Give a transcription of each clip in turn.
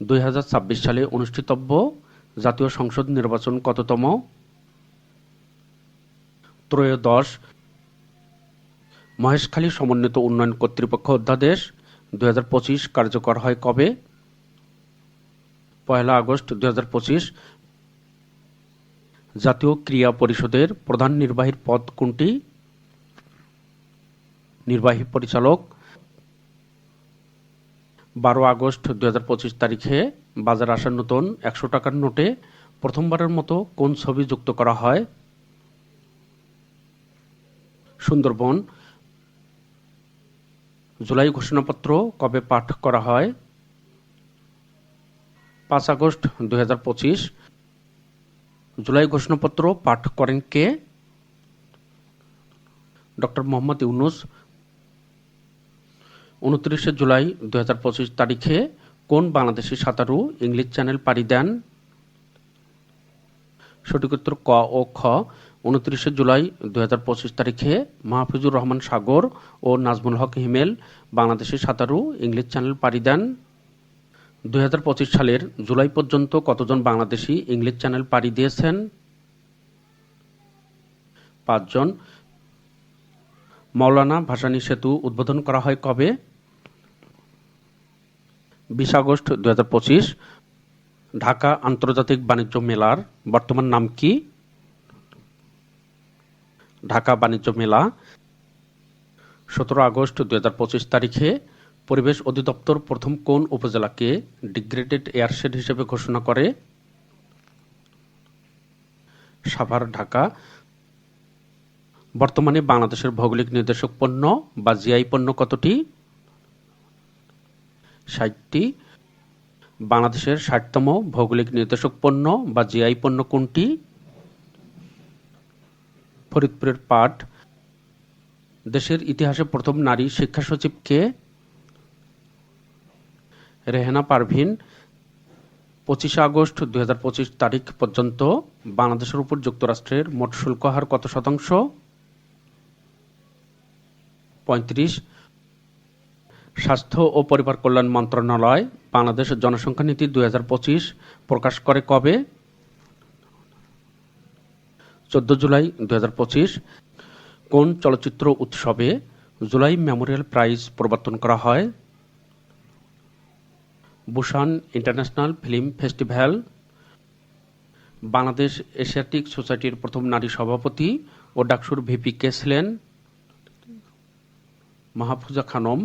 দুই হাজার ছাব্বিশ সালে অনুষ্ঠিতব্য জাতীয় সংসদ নির্বাচন কততম? ত্রয়োদশ মহেশখালী সমন্বিত উন্নয়ন কর্তৃপক্ষ অধ্যাদেশ দুই হাজার পঁচিশ কার্যকর হয় কবে? পয়লা আগস্ট দুই হাজার পঁচিশ জাতীয় ক্রীড়া পরিষদের প্রধান নির্বাহীর পদ কোনটি? নির্বাহী পরিচালক বারো আগস্ট দুই হাজার পঁচিশ তারিখে বাজার আসা নতুন একশো টাকার নোটে প্রথমবারের মতো কোন ছবি যুক্ত করা হয়? সুন্দরবন। জুলাই ঘোষণাপত্র কবে পাঠ করা হয়? পাঁচ আগস্ট দুই হাজার পঁচিশ। জুলাই ঘোষণাপত্র পাঠ করেন কে? ডক্টর মোহাম্মদ ইউনুস। উনত্রিশে জুলাই দু হাজার পঁচিশ তারিখে কোন বাংলাদেশি সাঁতারু ইংলিশ চ্যানেল পাড়ি দেন? সঠিক উত্তর ক ও খ। উনত্রিশে জুলাই দু হাজার পঁচিশ তারিখে মাহফিজুর রহমান সাগর ও নাজমুল হক হিমেল বাংলাদেশি সাঁতারু ইংলিশ চ্যানেল পাড়ি দেন। দু হাজার পঁচিশ সালের জুলাই পর্যন্ত কতজন বাংলাদেশি ইংলিশ চ্যানেল পাড়ি দিয়েছেন? পাঁচজন। মৌলানা ভাসানী সেতু উদ্বোধন করা হয় কবে? বিশ আগস্ট দুই হাজার পঁচিশ, ঢাকা আন্তর্জাতিক বাণিজ্য মেলার বর্তমান নাম কি? ঢাকা বাণিজ্য মেলা, সতেরো আগস্ট দু হাজার পঁচিশ তারিখে পরিবেশ অধিদপ্তর প্রথম কোন উপজেলাকে ডিগ্রেডেড এয়ারশেড হিসেবে ঘোষণা করে? সাভার, ঢাকা। বর্তমানে বাংলাদেশের ভৌগোলিক নির্দেশক পণ্য বা জিআই পণ্য কতটি? ষাটটি। বাংলাদেশের ষাটতম ভৌগোলিক নির্দেশক পণ্য বা জিআই পণ্য কোনটি? ফরিদপুরের পাট। দেশের ইতিহাসে প্রথম নারী শিক্ষা সচিব কে? রেহেনা পারভিন। পঁচিশে আগস্ট দুই হাজার পঁচিশ তারিখ পর্যন্ত বাংলাদেশের উপর যুক্তরাষ্ট্রের মোট শুল্ক হার কত শতাংশ? পঁয়ত্রিশ। স্বাস্থ্য ও পরিবার কল্যাণ মন্ত্রণালয় বাংলাদেশের জনসংখ্যা নীতি দু হাজার পঁচিশ প্রকাশ করে কবে? চোদ্দ জুলাই দুই কোন চলচ্চিত্র উৎসবে জুলাই মেমোরিয়াল প্রাইজ প্রবর্তন করা হয়? Busan international film festival. Bangladesh Asiatic সোসাইটির প্রথম নারী সভাপতি ও ডাকসুর ভিপি কে ছিলেন? মাহফুজা খানম।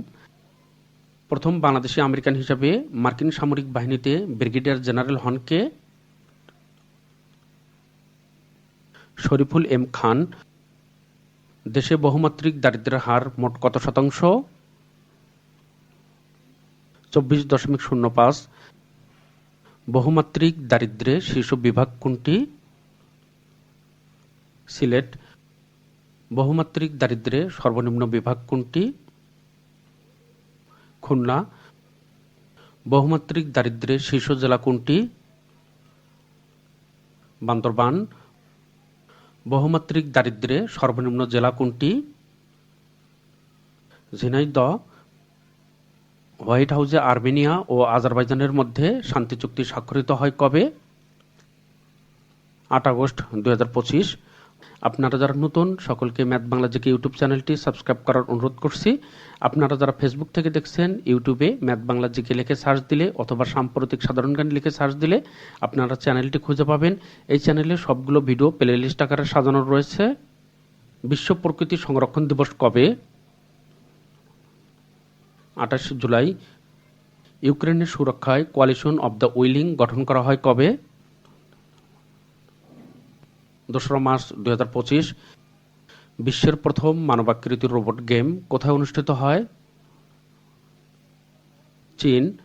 প্রথম বাংলাদেশি আমেরিকান হিসাবে মার্কিন সামরিক বাহিনীতে ব্রিগেডিয়ার জেনারেল হনকে শরীফুল এম খান, দেশে বহুমাত্রিক দারিদ্র্যের হার মোট কত শতাংশ? চব্বিশ দশমিক শূন্য পাঁচ। বহুমাত্রিক দারিদ্রে শীর্ষ বিভাগ কোনটি? সিলেট। বহুমাত্রিক দারিদ্রে সর্বনিম্ন বিভাগ কোনটি? খুলনা, বহুমাত্রিক দারিদ্র্যের শীর্ষ জেলা কোনটি? বান্দরবান, বহুমাত্রিক দারিদ্র্যে সর্বনিম্ন জেলা কোনটি? ঝিনাইদহ, হোয়াইট হাউসে আর্মেনিয়া ও আজারবাইজানের মধ্যে শান্তি চুক্তি স্বাক্ষরিত হয় কবে? আট আগস্ট দুই হাজার পঁচিশ। আপনারা যারা নতুন, সকলকে ম্যাথ বাংলা জিকে ইউটিউব চ্যানেলটি সাবস্ক্রাইব করার অনুরোধ করছি। আপনারা যারা ফেসবুক থেকে দেখছেন, ইউটিউবে ম্যাথ বাংলা জিকে লিখে সার্চ দিলে অথবা সাম্প্রতিক সাধারণ জ্ঞান লিখে সার্চ দিলে আপনারা চ্যানেলটি খুঁজে পাবেন। এই চ্যানেলে সবগুলো ভিডিও প্লে লিস্ট আকারে সাজানো রয়েছে। বিশ্ব প্রকৃতি সংরক্ষণ দিবস কবে? আঠাশ জুলাই। ইউক্রেনের সুরক্ষায় কোয়ালিশন অব দ্য উইলিং গঠন করা হয় কবে? দোসরা মার্চ দুই বিশ্বের প্রথম মানবাকৃতির রোবট গেম কোথায় অনুষ্ঠিত হয়? চীন,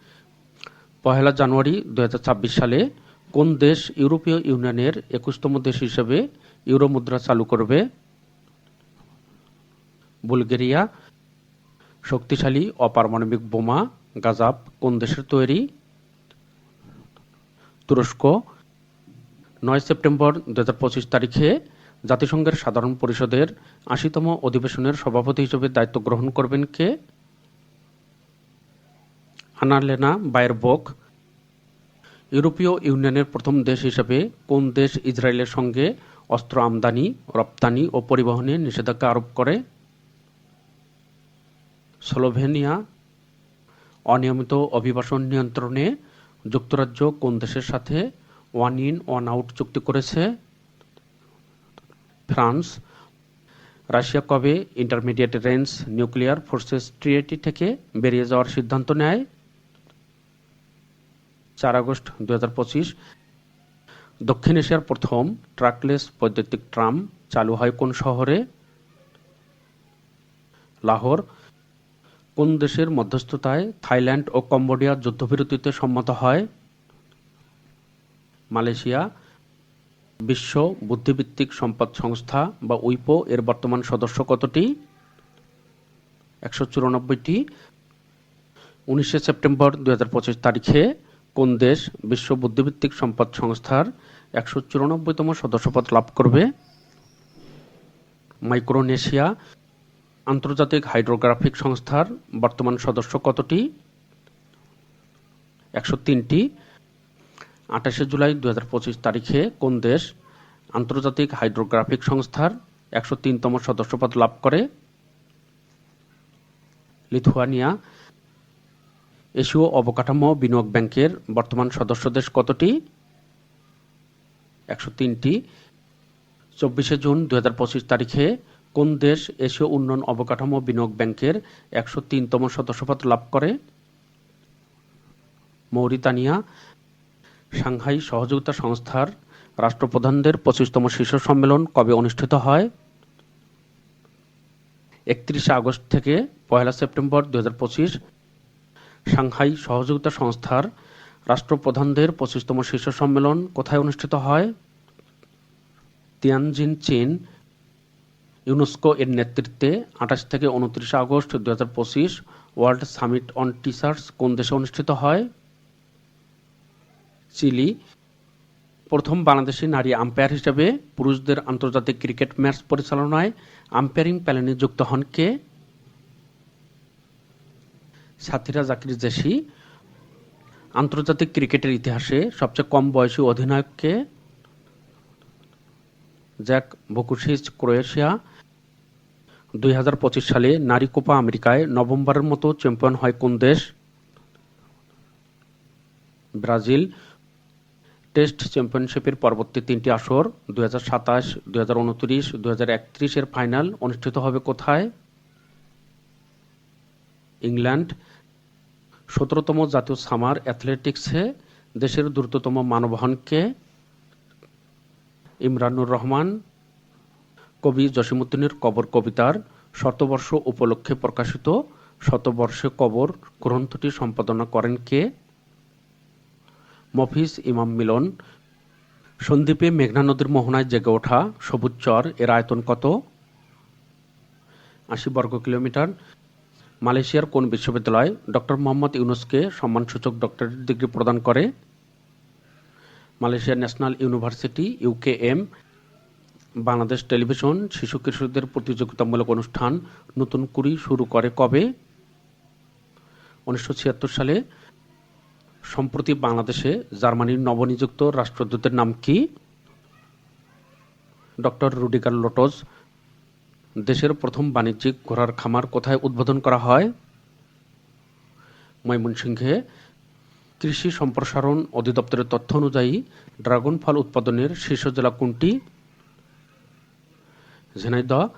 পহেলা জানুয়ারি দুই সালে কোন দেশ ইউরোপীয় ইউনিয়নের একুশতম দেশ হিসেবে ইউরো মুদ্রা চালু করবে? বুলগেরিয়া, শক্তিশালী অপারমাণবিক বোমা গাজাব কোন দেশের তৈরি? তুরস্ক নয় সেপ্টেম্বর দু হাজার পঁচিশ তারিখে জাতিসংঘের সাধারণ পরিষদের আশিতম অধিবেশনের সভাপতি হিসেবে দায়িত্ব গ্রহণ করবেন কে? আনালেনা বায়েরবোক ইউরোপীয় ইউনিয়নের প্রথম দেশ হিসেবে কোন দেশ ইসরায়েলের সঙ্গে অস্ত্র আমদানি, রপ্তানি ও পরিবহনে নিষেধাজ্ঞা আরোপ করে? স্লোভেনিয়া। অনিয়মিত অভিবাসন নিয়ন্ত্রণে যুক্তরাজ্য কোন দেশের সাথে ওয়ান ইন, ওয়ান আউট চুক্তি করেছে ফ্রান্স। রাশিয়া কবে intermediate range nuclear forces treaty থেকে বেরিয়ে যাওয়ার সিদ্ধান্ত নেয়? চার আগস্ট দু হাজার পঁচিশ। দক্ষিণ এশিয়ার প্রথম ট্রাকলেস বৈদ্যুতিক ট্রাম চালু হয় কোন শহরে? লাহোর। কোন দেশের মধ্যস্থতায় থাইল্যান্ড ও কম্বোডিয়া যুদ্ধবিরতিতে সম্মত হয়? মালয়েশিয়া, বিশ্ব বুদ্ধিভিত্তিক সম্পদ সংস্থা বা উইপো এর বর্তমান সদস্য কতটি? একশো চুরানব্বইটি। উনিশে সেপ্টেম্বর দুই তারিখে কোন দেশ বিশ্ব বুদ্ধিভিত্তিক সম্পদ সংস্থার একশো চুরানব্বইতম সদস্যপদ লাভ করবে? মাইক্রোনেশিয়া, আন্তর্জাতিক হাইড্রোগ্রাফিক সংস্থার বর্তমান সদস্য কতটি? একশো তিনটি। আঠাশে জুলাই দু হাজার পঁচিশ তারিখে কোন দেশ আন্তর্জাতিক হাইড্রোগ্রাফিক সংস্থার একশো তিনতম সদস্যপদ লাভ করে? লিথুয়ানিয়া। এশীয় অবকাঠামো বিনিয়োগ ব্যাংকের বর্তমান সদস্য দেশ কতটি? একশো তিনটি। চব্বিশে জুন দু হাজার পঁচিশ তারিখে কোন দেশ এশীয় উন্নয়ন অবকাঠামো বিনিয়োগ ব্যাংকের একশো তিনতম সদস্যপদ লাভ করে? মৌরিতানিয়া। সাংহাই সহযোগিতা সংস্থার রাষ্ট্রপ্রধানদের পঁচিশতম শীর্ষ সম্মেলন কবে অনুষ্ঠিত হয়? একত্রিশে আগস্ট থেকে পয়লা সেপ্টেম্বর দু হাজার পঁচিশ, সাংহাই সহযোগিতা সংস্থার রাষ্ট্রপ্রধানদের পঁচিশতম শীর্ষ সম্মেলন কোথায় অনুষ্ঠিত হয়? তিয়ানজিন, চীন। ইউনেস্কো এর নেতৃত্বে আঠাশ থেকে উনত্রিশে আগস্ট দু হাজার পঁচিশ ওয়ার্ল্ড সামিট অন টিচার্স কোন দেশে অনুষ্ঠিত হয়? চিলি প্রথম বাংলাদেশি নারী আম্পায়ার হিসেবে পুরুষদের আন্তর্জাতিক ক্রিকেট ম্যাচ পরিচালনায় আম্পায়ারিং প্যানেলে যুক্ত হন কে? সাথীরা জাকির জেসি। আন্তর্জাতিক ক্রিকেটের ইতিহাসে সবচেয়ে কম বয়সী অধিনায়ককে জ্যাক বকুশিচ ক্রোয়েশিয়া। দুই হাজার পঁচিশ সালে নারী কোপা আমেরিকায় নভেম্বরের মতো চ্যাম্পিয়ন হয় কোন দেশ? ব্রাজিল। টেস্ট চ্যাম্পিয়নশিপের পরবর্তী তিনটি আসর, দুই হাজার সাতাশ, দুই হাজার উনত্রিশ, দুই হাজার একত্রিশের ফাইনাল অনুষ্ঠিত হবে কোথায়? ইংল্যান্ড, সতেরোতম জাতীয় সামার অ্যাথলেটিক্সে, দেশের দ্রুততম মানবহনকে, ইমরানুর রহমান, কবি জসিমুদ্দিনের কবর কবিতার শতবর্ষ উপলক্ষে প্রকাশিত শতবর্ষে কবর গ্রন্থটি সম্পাদনা করেন কে? মফিজ, ইমাম মিলন। সন্দ্বীপে মেঘনা নদীর মোহনায় জেগে ওঠা সবুজ চর, এর আয়তন কত? আশি বর্গ কিলোমিটার। মালয়েশিয়ার কোন বিশ্ববিদ্যালয় ডক্টর মোহাম্মদ ইউনুসকে সম্মানসূচক ডক্টরেট ডিগ্রি প্রদান করে? মালয়েশিয়ার national university, UKM. Bangladesh television, শিশু কিশোরদের প্রতিযোগিতামূলক অনুষ্ঠান নতুন কুড়ি শুরু করে কবে? উনিশশো ছিয়াত্তর সালে সম্প্রতি বাংলাদেশে জার্মানির নবনিযুক্ত রাষ্ট্রদূতের নাম কি? ডক্টর রুডিগার লোটজ দেশের প্রথম বাণিজ্যিক ঘোড়ার খামার কোথায় উদ্বোধন করা হয়? ময়মনসিংহে কৃষি সম্প্রসারণ অধিদপ্তরের তথ্য অনুযায়ী ড্রাগন ফল উৎপাদনের শীর্ষ জেলা কোনটি? ঝিনাইদহ